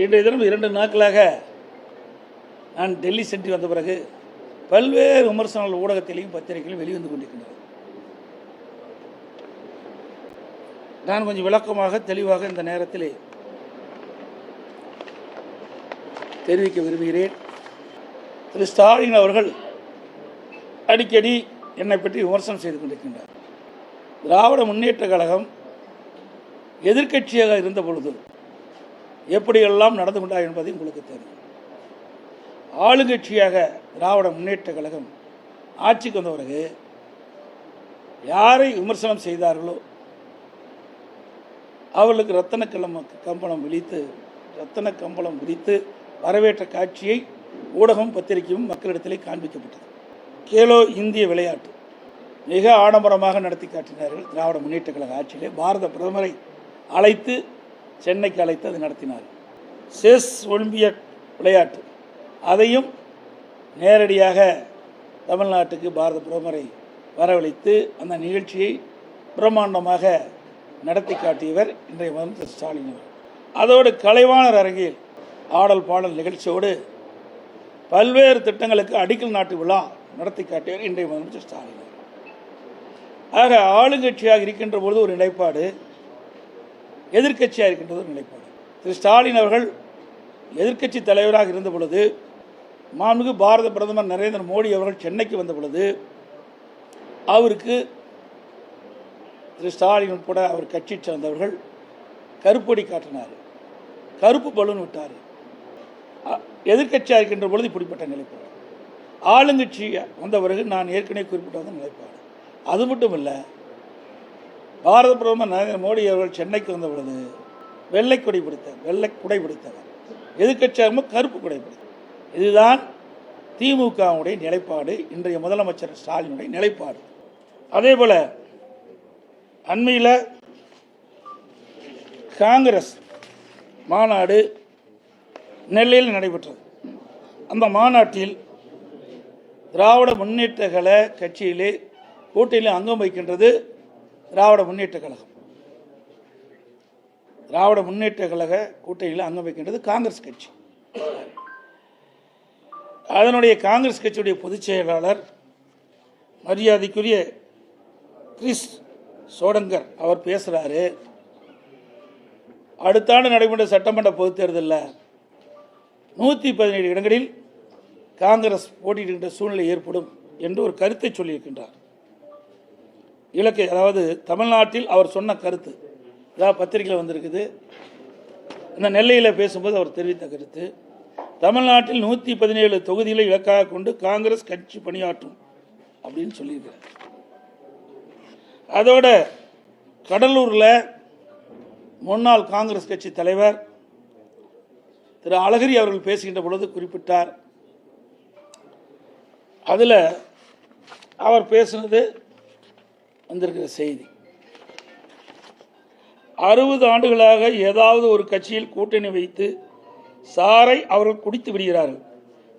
இன்றைய தினம் இரண்டு நாட்களாக நான் டெல்லி சென்று வந்த பிறகு பல்வேறு விமர்சனங்கள் ஊடகத்திலையும் பத்திரிகையிலும் வெளிவந்து கொண்டிருக்கின்றன நான் கொஞ்சம் விளக்கமாக தெளிவாக இந்த நேரத்தில் தெரிவிக்க விரும்புகிறேன். திரு ஸ்டாலின் அவர்கள் அடிக்கடி என்னை பற்றி விமர்சனம் செய்து கொண்டிருக்கின்றார். திராவிட முன்னேற்ற கழகம் எதிர்க்கட்சியாக இருந்த பொழுது எப்படியெல்லாம் நடந்து கொண்டார் என்பதை உங்களுக்கு தெரியும். ஆளுங்கட்சியாக திராவிட முன்னேற்ற கழகம் ஆட்சிக்கு வந்த பிறகு யாரை விமர்சனம் செய்தார்களோ அவர்களுக்கு ரத்தன கலம் கம்பளம் விழித்து ரத்தன கம்பளம் விரித்து வரவேற்ற காட்சியை ஊடகம் பத்திரிகையும் மக்களிடத்திலே காண்பிக்கப்பட்டது. கேலோ இந்திய விளையாட்டு மிக ஆடம்பரமாக நடத்தி காட்டினார்கள் திராவிட முன்னேற்ற கழக ஆட்சியிலே. பாரத பிரதமரை அழைத்து சென்னைக்கு அழைத்து அது நடத்தினார். செஸ் ஒலிம்பியட் விளையாட்டு. அதையும் நேரடியாக தமிழ்நாட்டுக்கு பாரத பிரதமரை வரவழைத்து அந்த நிகழ்ச்சியை பிரம்மாண்டமாக நடத்தி காட்டியவர் இன்றைய முதல்வர் ஸ்டாலின் அவர் அதோடு கலைவாணர் அரங்கில் ஆடல் பாடல் நிகழ்ச்சியோடு பல்வேறு திட்டங்களுக்கு அடிக்கல் நாட்டு விழா நடத்தி காட்டியவர் இன்றைய முதலமைச்சர் ஸ்டாலின் ஆக ஆளுங்கட்சியாக இருக்கின்ற பொழுது ஒரு நிலைப்பாடு எதிர்க்கட்சியாக இருக்கின்றது நிலைப்பாடு திரு ஸ்டாலின் அவர்கள் எதிர்க்கட்சி தலைவராக இருந்த பொழுது மாண்புமிகு பாரத பிரதமர் நரேந்திர மோடி அவர்கள் சென்னைக்கு வந்த பொழுது அவருக்கு திரு ஸ்டாலின் உட்பட அவர் கட்சி சார்ந்தவர்கள் கருப்பொடி காட்டினார். கருப்பு பலூன் விட்டார். எதிர்க்கட்சியாக இருக்கின்ற பொழுது இப்படிப்பட்ட நிலைப்பாடு. ஆளுங்கட்சி வந்த பிறகு நான் ஏற்கனவே குறிப்பிட்ட வந்த நிலைப்பாடு அது மட்டும் இல்லை பாரத பிரதமர் நரேந்திர மோடி அவர்கள் சென்னைக்கு வந்த பொழுது வெள்ளை கொடி பிடித்தார் வெள்ளை குடை பிடித்தவர். எதிர்க்கட்சியாக கருப்பு குடை பிடித்தார் இதுதான் திமுகவுடைய நிலைப்பாடு இன்றைய முதலமைச்சர் ஸ்டாலினுடைய நிலைப்பாடு. அதே போல அண்மையில் காங்கிரஸ் மாநாடு நெல்லையில் நடைபெற்றது. அந்த மாநாட்டில் திராவிட முன்னேற்ற கழக கட்சியிலே கூட்டணியில் அங்கம் வைக்கின்றது திராவிட முன்னேற்ற கழகம். திராவிட முன்னேற்ற கழக கூட்டணியில் அங்கம் வைக்கின்றது காங்கிரஸ் கட்சி. அதனுடைய காங்கிரஸ் கட்சியுடைய பொதுச் செயலாளர் மரியாதைக்குரிய கிறிஸ் சோடங்கர் அவர் பேசுகிறாரு அடுத்த ஆண்டு நடைபெற்ற சட்டமன்ற பொதுத் தேர்தலில் நூற்றி பதினேழு இடங்களில் காங்கிரஸ் போட்டியிடுகின்ற சூழ்நிலை ஏற்படும் என்று ஒரு கருத்தை சொல்லியிருக்கின்றார். இலக்கை அதாவது தமிழ்நாட்டில் அவர் சொன்ன கருத்து இதாக பத்திரிகையில் வந்திருக்குது. இந்த நெல்லையில் பேசும்போது அவர் தெரிவித்த கருத்து தமிழ்நாட்டில் நூற்றி பதினேழு தொகுதிகளை இலக்காக கொண்டு காங்கிரஸ் கட்சி பணியாற்றும் அப்படின்னு சொல்லியிருக்கிறார். அதோட கடலூரில் முன்னாள் காங்கிரஸ் கட்சி தலைவர் திரு அழகிரி அவர்கள் பேசுகின்ற பொழுது குறிப்பிட்டார். அதில் அவர் பேசுனது வந்திருக்கிற செய்தி. அறுபது ஆண்டுகளாக ஏதாவது ஒரு கட்சியில் கூட்டணி வைத்து சாரை அவர்கள் குடித்து விடுகிறார்கள்.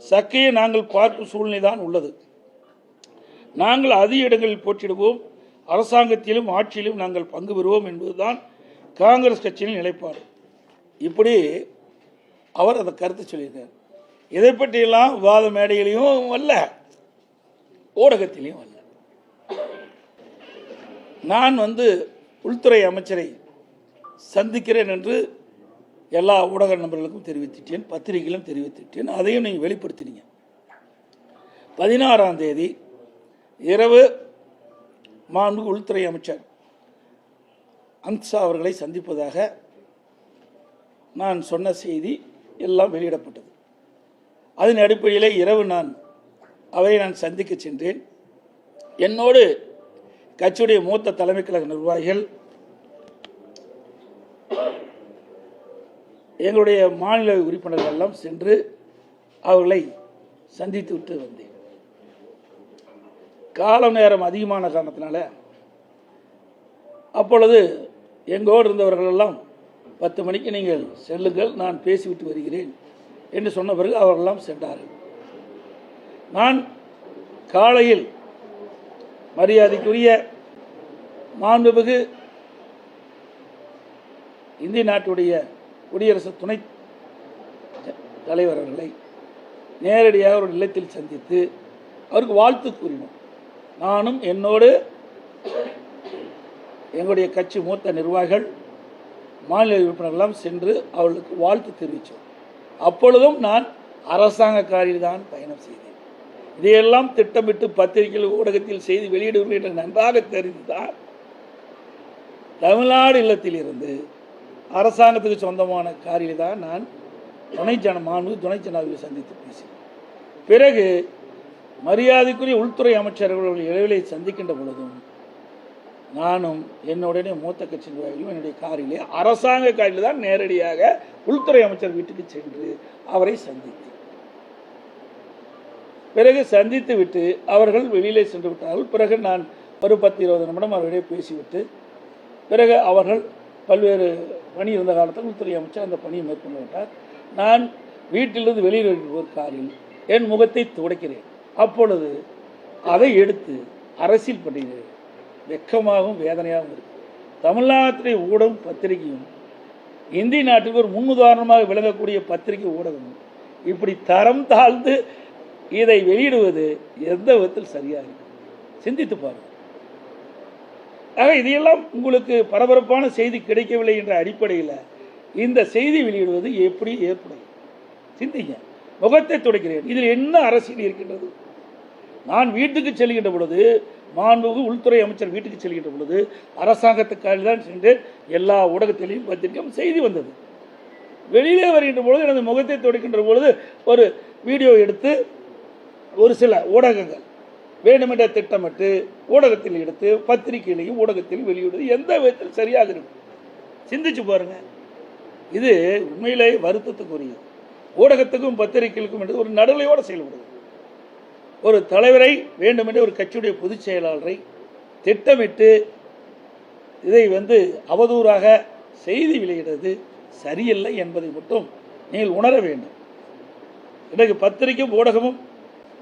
சக்கையை நாங்கள் பார்க்கும் சூழ்நிலை தான் உள்ளது. நாங்கள் அதிக இடங்களில் போட்டிடுவோம் அரசாங்கத்திலும் ஆட்சியிலும் நாங்கள் பங்கு பெறுவோம் என்பதுதான் காங்கிரஸ் கட்சியின் நிலைப்பாடு. இப்படி அவர் அந்த கருத்து சொல்லியிருக்கார். இதை பற்றியெல்லாம் விவாத மேடையிலையும் அல்ல ஊடகத்திலையும் அல்ல. நான் வந்து உள்துறை அமைச்சரை சந்திக்கிறேன் என்று எல்லா ஊடக நண்பர்களுக்கும் தெரிவித்திட்டேன் பத்திரிகையிலும் தெரிவித்திட்டேன். அதையும் நீங்கள் வெளிப்படுத்தினீங்க. பதினாறாம் தேதி இரவு மாண்பு உள்துறை அமைச்சர் அம்சா அவர்களை சந்திப்பதாக நான் சொன்ன செய்தி எல்லாம் வெளியிடப்பட்டது. அதன் அடிப்படையில் இரவு நான் அவரை நான் சந்திக்க சென்றேன். என்னோடு கட்சியுடைய மூத்த தலைமை கழக நிர்வாகிகள் எங்களுடைய மாநில உறுப்பினர்கள் எல்லாம் சென்று அவர்களை சந்தித்து விட்டு வந்தேன். கால நேரம் அதிகமான காரணத்தினால அப்பொழுது எங்கோடு இருந்தவர்கள் எல்லாம் பத்து மணிக்கு நீங்கள் செல்லுங்கள் நான் பேசிவிட்டு வருகிறேன் என்று சொன்ன பிறகு அவர்களெல்லாம் சென்றார்கள். நான் காலையில் மரியாதைக்குரிய மாண்புமிகு இந்திய நாட்டுடைய குடியரசு துணை தலைவர் அவர்களை நேரடியாக ஒரு இல்லத்தில் சந்தித்து அவருக்கு வாழ்த்து கூறினோம். நானும் என்னோடு எங்களுடைய கட்சி மூத்த நிர்வாகிகள் மாநில உறுப்பினர்களெல்லாம் சென்று அவர்களுக்கு வாழ்த்து தெரிவித்தோம். அப்பொழுதும் நான் அரசாங்க காரில் தான் பயணம் செய்தேன். இதையெல்லாம் திட்டமிட்டு பத்திரிகைகள் ஊடகத்தில் செய்தி வெளியிடுவேன் என்று நன்றாக தெரிந்துதான் தமிழ்நாடு இல்லத்தில் இருந்து அரசாங்கத்துக்கு சொந்தமான காரியில் தான் நான் துணை ஜன மாண்பு துணை ஜனாதிபதி சந்தித்து பேசினேன். பிறகு மரியாதைக்குரிய உள்துறை அமைச்சர்கள் இடைவெளியை சந்திக்கின்ற பொழுதும் நானும் என்னுடைய மூத்த கட்சி நிர்வாகிகளும் என்னுடைய காரிலே அரசாங்க காரில் தான் நேரடியாக உள்துறை அமைச்சர் வீட்டுக்கு சென்று அவரை சந்தித்தேன். பிறகு சந்தித்து விட்டு அவர்கள் வெளியிலே சென்று விட்டார்கள் பிறகு நான் ஒரு பத்து இருபது நிமிடம் அவர்களிடையே பேசிவிட்டு பிறகு அவர்கள் பல்வேறு பணி இருந்த காலத்தில் உள்துறை அமைச்சர் அந்த பணியை மேற்கொண்டு விட்டார். நான் வீட்டிலிருந்து வெளியில் ஒரு காரில் என் முகத்தை துடைக்கிறேன். அப்பொழுது அதை எடுத்து அரசியல் பண்ணுகிறேன் வெக்கமாகவும் வேதனையாகவும் இருக்கு. தமிழ்நாட்டிலே ஊடகம் பத்திரிகையும் இந்திய நாட்டுக்கு ஒரு முன்னுதாரணமாக விளங்கக்கூடிய பத்திரிகை ஊடகம் இப்படி தரம் தாழ்ந்து இதை வெளியிடுவது எந்த விதத்தில் சரியாக இருக்கு? சிந்தித்து பாருங்கள். ஆக இதையெல்லாம் உங்களுக்கு பரபரப்பான செய்தி கிடைக்கவில்லை என்ற அடிப்படையில் இந்த செய்தி வெளியிடுவது எப்படி ஏற்படும்? சிந்திங்க. முகத்தை துடைக்கிறேன். இதில் என்ன அரசியல் இருக்கின்றது? நான் வீட்டுக்கு செல்கின்ற பொழுது மாண்புகு உள்துறை அமைச்சர் வீட்டுக்கு செல்கின்ற பொழுது அரசாங்கத்துக்காக தான் சென்று எல்லா ஊடகத்திலையும் பத்திரிக்கையும் செய்தி வந்தது. வெளியிலே வருகின்ற பொழுது எனது முகத்தை துடைக்கின்ற பொழுது ஒரு வீடியோ எடுத்து ஒரு சில ஊடகங்கள். வேண்டுமென்ற திட்டமிட்டு ஊடகத்தில் எடுத்து பத்திரிகையிலையும் ஊடகத்தில் வெளியிடுவது எந்த விதத்தில் சரியாக இருக்கும்? சிந்திச்சு பாருங்க. இது உண்மையிலே வருத்தத்துக்குரியது. ஊடகத்துக்கும் பத்திரிகைகளுக்கும் என்று ஒரு நடுநிலையோடு செயல்படுது. ஒரு தலைவரை வேண்டுமென்றே ஒரு கட்சியுடைய பொதுச் செயலாளரை திட்டமிட்டு இதை வந்து அவதூறாக செய்தி வெளியிடுறது சரியில்லை என்பதை மட்டும் நீங்கள் உணர வேண்டும். இன்றைக்கு பத்திரிகையும் ஊடகமும்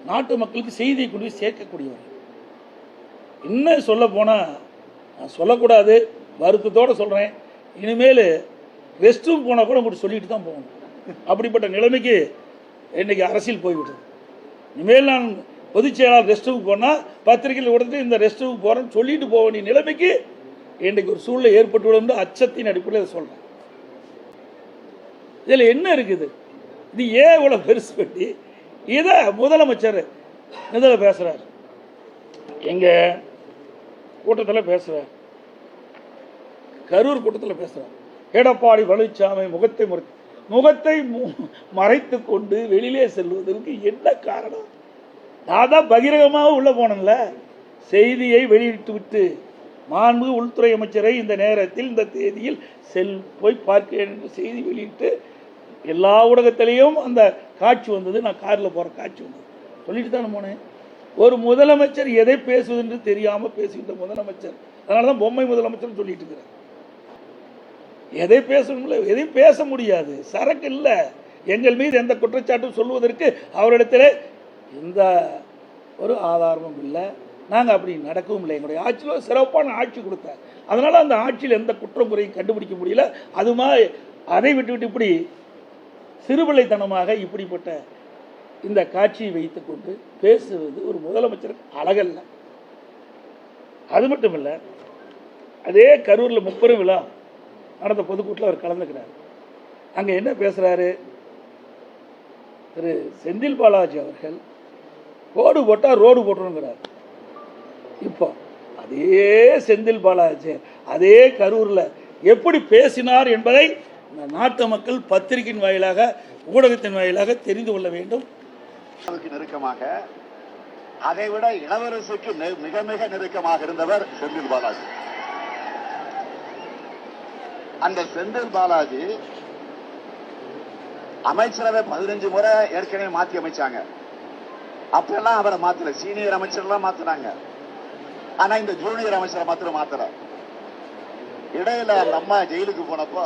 நாட்டு மக்களுக்கு செய்தியை கொண்டு போய் சேர்க்கக்கூடியவர். இன்னும் சொல்ல போனால் நான் சொல்லக்கூடாது வருத்தத்தோடு சொல்கிறேன் இனிமேல் ரெஸ்ட் ரூம் போனால் கூட உங்களுக்கு சொல்லிட்டு தான் போகணும். அப்படிப்பட்ட நிலைமைக்கு இன்றைக்கி அரசியல் போய்விட்டது. இனிமேல் நான் பொதுச் செயலாளர் ரெஸ்ட் ரூம் போனால் பத்திரிகையில் கொடுத்துட்டு இந்த ரெஸ்ட் ரூம் போகிறேன்னு சொல்லிட்டு போக வேண்டிய நிலைமைக்கு இன்றைக்கு ஒரு சூழ்நிலை ஏற்பட்டுள்ளது அச்சத்தின் அடிப்படையில் அதை சொல்கிறேன் இதில் என்ன இருக்குது? இது ஏன் இவ்வளோ பெருசு பண்ணி இதை முதலமைச்சர் இதில் பேசுகிறார் எங்கள் கூட்டத்தில் பேசுகிறார் கரூர் கூட்டத்தில் பேசுகிறார் எடப்பாடி பழனிசாமி முகத்தை முறை முகத்தை மறைத்து கொண்டு வெளியிலே செல்வதற்கு என்ன காரணம்? நான் தான் பகிரங்கமாக உள்ள போனேன்ல. செய்தியை வெளியிட்டு விட்டு மாண்பு உள்துறை அமைச்சரை இந்த நேரத்தில் இந்த தேதியில் செல் போய் பார்க்கிறேன் என்று செய்தி வெளியிட்டு எல்லா ஊடகத்திலையும் அந்த காட்சி வந்தது நான் காரில் போகிற காட்சி வந்தது. சொல்லிட்டு தானே போனேன். ஒரு முதலமைச்சர் எதை பேசுவது என்று தெரியாமல் பேசுகின்ற முதலமைச்சர். அதனால தான் பொம்மை முதலமைச்சர்னு சொல்லிட்டு இருக்கிறேன். எதை பேசணும்ல? எதையும் பேச முடியாது. சரக்கு இல்லை. எங்கள் மீது எந்த குற்றச்சாட்டும் சொல்வதற்கு அவரிடத்தில் எந்த ஒரு ஆதாரமும் இல்லை. நாங்கள் அப்படி நடக்கவும் இல்லை. எங்களுடைய ஆட்சியில் சிறப்பான ஆட்சி கொடுத்தார். அதனால் அந்த ஆட்சியில் எந்த குற்றம் குறையும் கண்டுபிடிக்க முடியல. அது மாதிரி அதை விட்டு விட்டு இப்படி சிறுபிள்ளைத்தனமாக இப்படிப்பட்ட இந்த காட்சியை வைத்துக்கொண்டு பேசுவது ஒரு முதலமைச்சருக்கு அழகல்ல. அது மட்டும் இல்லை அதே கரூரில் முப்பெரும் விழா நடந்த பொதுக்கூட்டில் அவர் கலந்துக்கிறார். அங்கே என்ன பேசுகிறாரு திரு. செந்தில் பாலாஜி அவர்கள் ரோடு போட்டால் ரோடு போட்டுருங்கிறார். இப்போ அதே செந்தில் பாலாஜி அதே கரூரில் எப்படி பேசினார் என்பதை நாட்டு மக்கள் பத்திரிகையின் வாயிலாக ஊடகத்தின் வாயிலாக தெரிந்து கொள்ள வேண்டும். நெருக்கமாக அதை விட இளவரசுக்கு மிக மிக நெருக்கமாக இருந்தவர் செந்தில் பாலாஜி. அந்த செந்தில் பாலாஜி அமைச்சரவை பதினஞ்சு முறை ஏற்கனவே மாத்தி அமைச்சாங்க. அப்பெல்லாம் அவரை மாத்தல. சீனியர் அமைச்சர்லாம் மாத்தினாங்க. ஆனா இந்த ஜூனியர் அமைச்சரை மாத்திரம் மாத்தல. இடையில அந்த அம்மா ஜெயிலுக்கு போனப்போ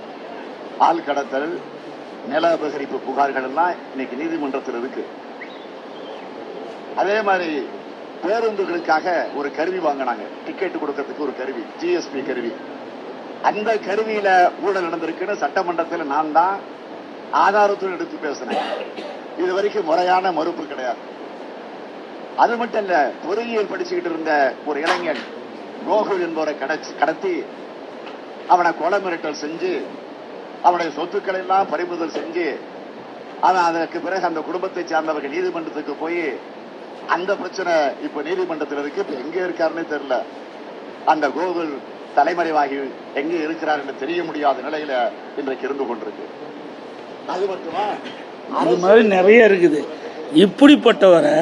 ஆள் கடத்தல் நில அபகரிப்பு புகார்கள் எல்லாம் இன்னைக்கு நீதிமன்றத்தில் இருக்கு. அதே மாதிரி பேருந்துகளுக்காக ஒரு கருவி வாங்கினாங்க. டிக்கெட் கொடுக்கறதுக்கு ஒரு கருவி ஜிஎஸ்பி கருவி. அந்த கருவியில ஊழல் நடந்திருக்குன்னு சட்டமன்றத்தில் நான் தான் ஆதாரத்துடன் எடுத்து பேசினேன். இது வரைக்கும் முறையான மறுப்பு கிடையாது. அது மட்டும் இல்ல பொறியியல் படிச்சுக்கிட்டு இருந்த ஒரு இளைஞன் நோகுல் என்பவரை கடச்சி கடத்தி அவனை கொலை மிரட்டல் செஞ்சு அவனுடைய சொத்துக்களை எல்லாம் பறிமுதல் செஞ்சு ஆனால் அதற்கு பிறகு அந்த குடும்பத்தை சார்ந்தவர்கள் நீதிமன்றத்துக்கு போய் அந்த பிரச்சனை இப்ப நீதிமன்றத்தில் இருக்கு. இப்ப எங்க இருக்காருன்னு தெரியல. அந்த கோகுல் தலைமறைவாகி எங்க இருக்கிறார் என்று தெரிய முடியாத நிலையில இன்றைக்கு இருந்து கொண்டிருக்கு. அது மட்டுமா? அது மாதிரி நிறைய இருக்குது. இப்படிப்பட்டவரை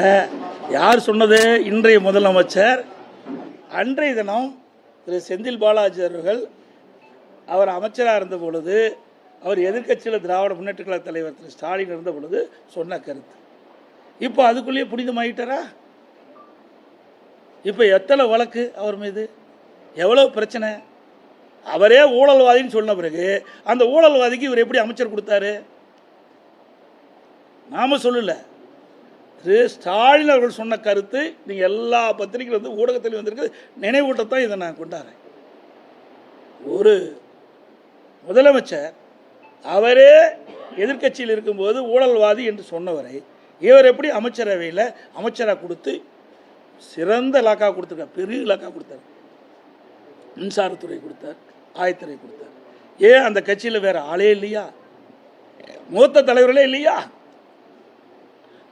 யார் சொன்னது? இன்றைய முதலமைச்சர். அன்றைய தினம் திரு செந்தில் பாலாஜி அவர்கள் அவர் அமைச்சராக இருந்த பொழுது அவர் எதிர்கட்சியில் திராவிட முன்னேற்ற கழக தலைவர் திரு ஸ்டாலின் இருந்த பொழுது சொன்ன கருத்து. இப்போ அதுக்குள்ளேயே புனிதமாயிட்டாரா? இப்போ எத்தனை வழக்கு அவர் மீது? எவ்வளோ பிரச்சனை? அவரே ஊழல்வாதின்னு சொன்ன பிறகு அந்த ஊழல்வாதிக்கு இவர் எப்படி அமைச்சர் கொடுத்தாரு? நாம சொல்லல. திரு ஸ்டாலின் அவர்கள் சொன்ன கருத்து நீங்கள் எல்லா பத்திரிகையில் வந்து ஊடகத்திலையும் வந்திருக்கு நினைவூட்டத்தான் இதை நான் கொண்டாடுறேன். ஒரு முதலமைச்சர் அவரே எதிர்க்கட்சியில் இருக்கும்போது ஊழல்வாதி என்று சொன்னவரை இவர் எப்படி அமைச்சரவையில் அமைச்சராக கொடுத்து சிறந்த இலாக்கா கொடுத்துருக்கார் பெரிய இலாக்கா கொடுத்தார். மின்சாரத்துறை கொடுத்தார் ஆயத்துறை கொடுத்தார். ஏன் அந்த கட்சியில் வேற ஆளே இல்லையா? மூத்த தலைவர்களே இல்லையா?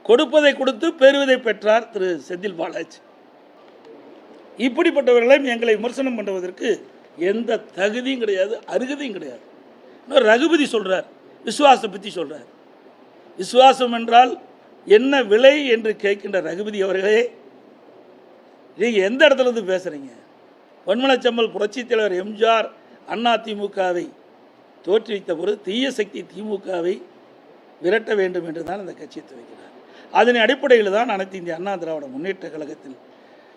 கொடுப்பதை கொடுத்து பெறுவதை பெற்றார் திரு செந்தில் பாலாஜி. இப்படிப்பட்டவர்களையும் எங்களை விமர்சனம் பண்ணுவதற்கு எந்த தகுதியும் கிடையாது அருகதையும் கிடையாது. ரகுபதி சொல்கிறார் விசுவாசம் பற்றி சொல்கிறார் விசுவாசம் என்றால் என்ன விலை என்று கேட்கின்ற ரகுபதி அவர்களே நீங்கள் எந்த இடத்துலேருந்து பேசுகிறீங்க பொன்மனச்சம்மல் புரட்சித் தலைவர் எம்ஜிஆர் அண்ணா திமுகவை தோற்றுவித்த பொழுது தீய சக்தி திமுகவை விரட்ட வேண்டும் என்று தான் அந்த கட்சியை துவைக்கிறார் அதன் அடிப்படையில் தான் அனைத்து இந்திய அண்ணா திராவிட முன்னேற்ற கழகத்தில்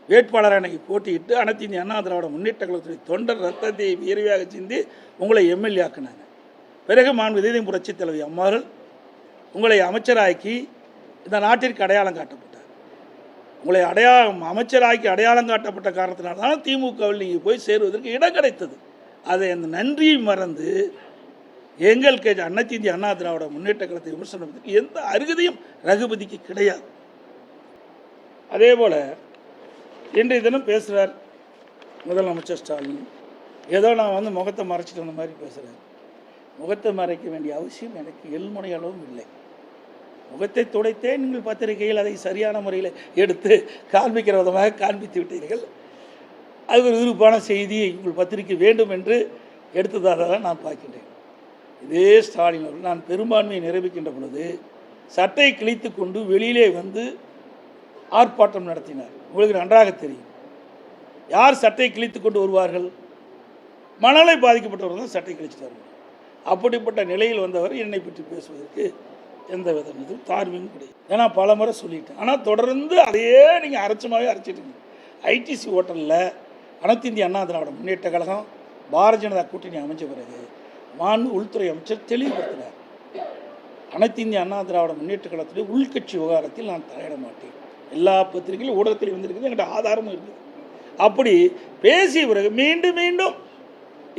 வேட்பாளர் அன்னைக்கு போட்டியிட்டு அனைத்து இந்திய அண்ணா திராவிட முன்னேற்ற கழகத்துடைய தொண்டர் ரத்தத்தை வியர்வையாக சிந்தி உங்களை எம்எல்ஏ ஆக்குனாங்க. பிறகு மாண்பு இதயம் புரட்சி தலைவி அம்மார்கள் உங்களை அமைச்சராக்கி இந்த நாட்டிற்கு அடையாளம் காட்டப்பட்டார். உங்களை அடையாளம் அமைச்சராக்கி அடையாளம் காட்டப்பட்ட காரணத்தினால்தான் திமுகவில் நீங்கள் போய் சேருவதற்கு இடம் கிடைத்தது. அதை அந்த நன்றியை மறந்து எங்கள் கட்சி அனைத்து இந்திய அண்ணா திராவிட முன்னேற்ற கழகத்தை விமர்சனத்துக்கு எந்த அருகதையும் ரகுபதிக்கு கிடையாது. அதே போல் இன்றைய தினம் பேசுகிறார் முதலமைச்சர் ஸ்டாலின். ஏதோ நான் வந்து முகத்தை மறைச்சிட்டு வந்த மாதிரி பேசுகிறேன் முகத்தை மறைக்க வேண்டிய அவசியம் எனக்கு எல்முனை அளவும் இல்லை. முகத்தை துடைத்தே நீங்கள் பத்திரிகையில் அதை சரியான முறையில் எடுத்து காண்பிக்கிற விதமாக காண்பித்து விட்டீர்கள். அது ஒரு விருப்பான செய்தியை உங்கள் பத்திரிகை வேண்டும் என்று எடுத்ததாக தான் நான் பார்க்கின்றேன். இதே ஸ்டாலின் அவர்கள் நான் பெரும்பான்மையை நிரூபிக்கின்ற பொழுது சட்டை கிழித்து கொண்டு வெளியிலே வந்து ஆர்ப்பாட்டம் நடத்தினார். உங்களுக்கு நன்றாக தெரியும். யார் சட்டை கிழித்து கொண்டு வருவார்கள்? மணலை பாதிக்கப்பட்டவர்கள் தான் சட்டை கிழிச்சிட்டு வருவார்கள். அப்படிப்பட்ட நிலையில் வந்தவர் என்னை பற்றி பேசுவதற்கு எந்த வித இதுவும் தார்மீகம் கிடையாது. ஏன்னா பல முறை சொல்லிட்டேன். ஆனால் தொடர்ந்து அதையே நீங்கள் அரைச்சமாகவே அரைச்சிட்டு ஐடிசி ஹோட்டலில் அனைத்து இந்திய அண்ணா திராவிட முன்னேற்ற கழகம் பாரதிய ஜனதா கூட்டணி அமைச்ச பிறகு மாண்பு உள்துறை அமைச்சர் தெளிவுபடுத்தினார். அனைத்து இந்திய அண்ணா திராவிட முன்னேற்ற கழகத்துடைய உள்கட்சி விவகாரத்தில் நான் தலையிட மாட்டேன். எல்லா பத்திரிகையிலும் ஊடகத்திலும் வந்திருக்குது என்கிட்ட ஆதாரமும் இருக்குது. அப்படி பேசிய பிறகு மீண்டும் மீண்டும்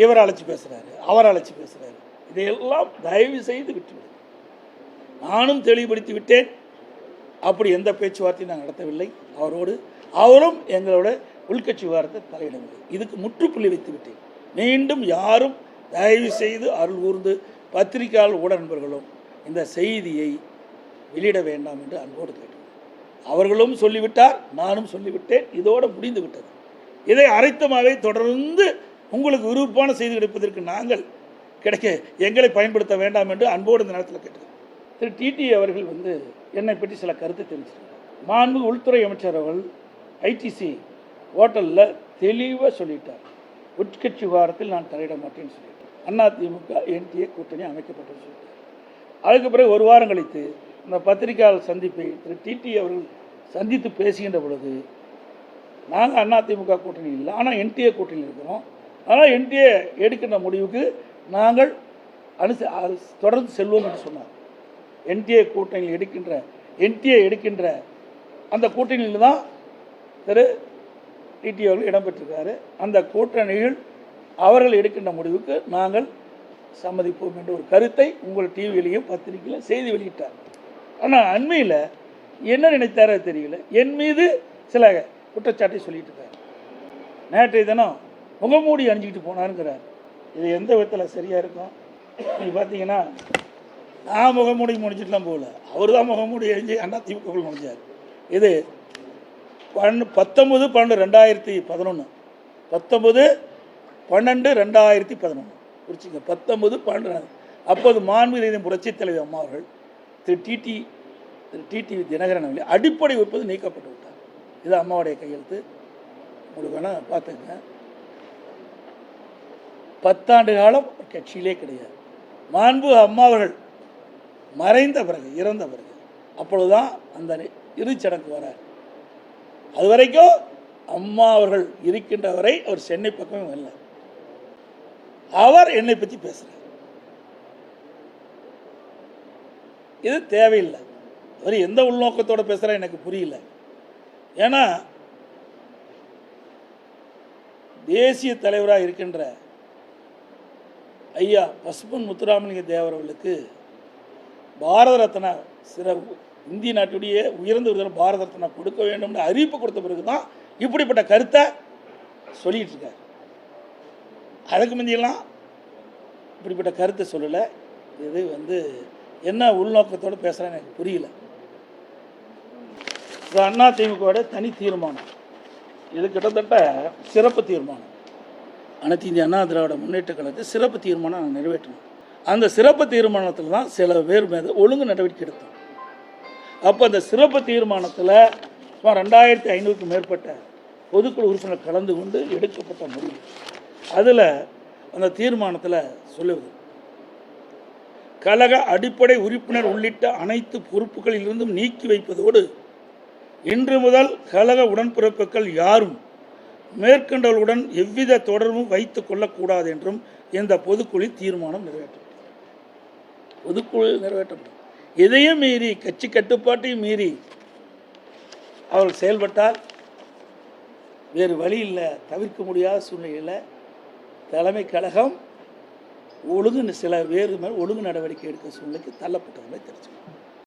இவர் அழைச்சி பேசுகிறாரு அவர் அழைச்சி பேசுகிறாரு இதையெல்லாம் தயவு செய்து விட்டுவிடு. நானும் தெளிவுபடுத்தி விட்டேன். அப்படி எந்த பேச்சுவார்த்தையும் நான் நடத்தவில்லை. அவரோடு அவரும் எங்களோட உள்கட்சி விவகாரத்தை தலையிடவில்லை. இதுக்கு முற்றுப்புள்ளி வைத்து விட்டேன். மீண்டும் யாரும் தயவு செய்து அருள் கூர்ந்து பத்திரிகையாளர் ஊட நண்பர்களும் இந்த செய்தியை வெளியிட வேண்டாம் என்று அன்போடு கேட்டேன் அவர்களும் சொல்லிவிட்டார் நானும் சொல்லிவிட்டேன். இதோடு முடிந்து விட்டது இதை அரைத்தமாகவே தொடர்ந்து உங்களுக்கு விருப்பமான செய்தி கிடைப்பதற்கு நாங்கள் கிடைக்க எங்களை பயன்படுத்த வேண்டாம் என்று அன்போடு இந்த நேரத்தில் கேட்டேன். திரு டிடி அவர்கள் வந்து என்னை பற்றி சில கருத்து தெரிஞ்சிருக்காங்க மாண்பு உள்துறை அமைச்சர் அவர்கள் ஐடிசி ஹோட்டலில் தெளிவாக சொல்லிட்டார். உட்கட்சி விவகாரத்தில் நான் தலையிட மாட்டேன்னு சொல்லிட்டேன் அண்ணா திமுக என்டிஏ கூட்டணி அமைக்கப்பட்டது சொல்லிட்டார். அதுக்கு பிறகு ஒரு வாரம் கழித்து அந்த பத்திரிகையாளர் சந்திப்பை திரு டிடி அவர்கள் சந்தித்து பேசுகின்ற பொழுது நாங்கள் அதிமுக கூட்டணி இல்லை ஆனால் என்டிஏ கூட்டணியில் இருக்கிறோம். ஆனால் என்டிஏ எடுக்கின்ற முடிவுக்கு நாங்கள் அனுச தொடர்ந்து செல்வோம் என்று சொன்னார். என்டிஏ கூட்டணியில் எடுக்கின்ற என்டிஏ எடுக்கின்ற அந்த கூட்டணியில் தான் திரு டிடி அவர்கள் இடம்பெற்றிருக்காரு. அந்த கூட்டணியில் அவர்கள் எடுக்கின்ற முடிவுக்கு நாங்கள் சம்மதிப்போம் என்ற ஒரு கருத்தை உங்கள் டிவியிலையும் பத்திரிகையிலும் செய்தி வெளியிட்டார். ஆனால் அண்மையில் என்ன நினைத்தாரோ தெரியல. என் மீது சில குற்றச்சாட்டை சொல்லிட்டு இருக்காரு. நேற்றைய தினம் முகமூடி அணிஞ்சிக்கிட்டு போனாருங்கிறார். இது எந்த விதத்தில் சரியாக இருக்கும்? நீங்கள் பார்த்தீங்கன்னா நான் முகமூடி முடிஞ்சிட்டுலாம் போகல. அவர் தான் முகமூடி அணிஞ்சு அண்ணா திமுக முடிஞ்சார் இது பன்னு பத்தொம்பது பன்னெண்டு ரெண்டாயிரத்தி பதினொன்று பத்தொம்பது பன்னெண்டு ரெண்டாயிரத்தி பதினொன்று குறிச்சிங்க பத்தொம்பது பன்னெண்டு அப்போது மாண்புமிகு புரட்சித் தலைவர் அம்மா அவர்கள் திரு டிடி திரு டிடி தினகரன் அவர்களே அடிப்படை உற்பத்தி நீக்கப்பட்டு விட்டார். இது அம்மாவுடைய கையெழுத்து. உங்களுக்கு வேணால் பார்த்துங்க பத்தாண்டு காலம் கட்சியிலே கிடையாது. மாண்பு அம்மா அவர்கள் மறைந்த பிறகு இறந்த பிறகு அப்பொழுதுதான் அந்த இறுதிச்சடங்கு வரார். அது வரைக்கும் அம்மா அவர்கள் இருக்கின்ற வரை அவர் சென்னை பக்கமே வரல. அவர் என்னை பற்றி பேசுகிறார் இது தேவையில்லை. அவர் எந்த உள்நோக்கத்தோட பேசுறா எனக்கு புரியல. ஏன்னா தேசிய தலைவராக இருக்கின்ற ஐயா பசுப்பன் முத்துராமலிங்க தேவர் அவர்களுக்கு பாரத ரத்னா சிற இந்திய நாட்டுடைய உயர்ந்த விருதுல பாரத ரத்னா கொடுக்க வேண்டும்னு அறிவிப்பு கொடுத்த பிறகு தான் இப்படிப்பட்ட கருத்தை சொல்லிட்டு இருக்கார். அதுக்கு முந்தியெல்லாம் இப்படிப்பட்ட கருத்தை சொல்லலை. இது வந்து என்ன உள்நோக்கத்தோடு பேசுகிறேன்னு எனக்கு புரியல. இது அண்ணா திமுகவோட தனி தீர்மானம். இது கிட்டத்தட்ட சிறப்பு தீர்மானம். அனைத்து இந்திய அண்ணா திராவிட முன்னேற்ற கழகத்தை சிறப்பு தீர்மானம் நாங்கள் நிறைவேற்றணும். அந்த சிறப்பு தீர்மானத்தில் தான் சில பேர் மீது ஒழுங்கு நடவடிக்கை எடுத்தோம். அப்போ அந்த சிறப்பு தீர்மானத்தில் சுமார் ரெண்டாயிரத்தி ஐநூறுக்கும் மேற்பட்ட பொதுக்குழு உறுப்பினர் கலந்து கொண்டு எடுக்கப்பட்ட முடிவு. அதில் அந்த தீர்மானத்தில் சொல்லுவது கழக அடிப்படை உறுப்பினர் உள்ளிட்ட அனைத்து பொறுப்புகளிலிருந்தும் நீக்கி வைப்பதோடு இன்று முதல் கழக உடன்பிறப்புகள் யாரும் மேற்கண்டவர்களுடன் எவ்வித தொடர்பும் வைத்துக் கொள்ளக்கூடாது என்றும் இந்த பொதுக்குழு தீர்மானம் நிறைவேற்றப்பட்டது பொதுக்குழு நிறைவேற்றப்படும். இதையும் மீறி கட்சி கட்டுப்பாட்டையும் மீறி அவர்கள் செயல்பட்டால் வேறு வழி இல்லை தவிர்க்க முடியாத சூழ்நிலையில் தலைமை கழகம் ஒழுங்கு சில வேறு மேல் ஒழுங்கு நடவடிக்கை எடுக்க சூழ்நிலைக்கு தள்ளப்பட்டவர்களை தெரிஞ்சுக்கணும்.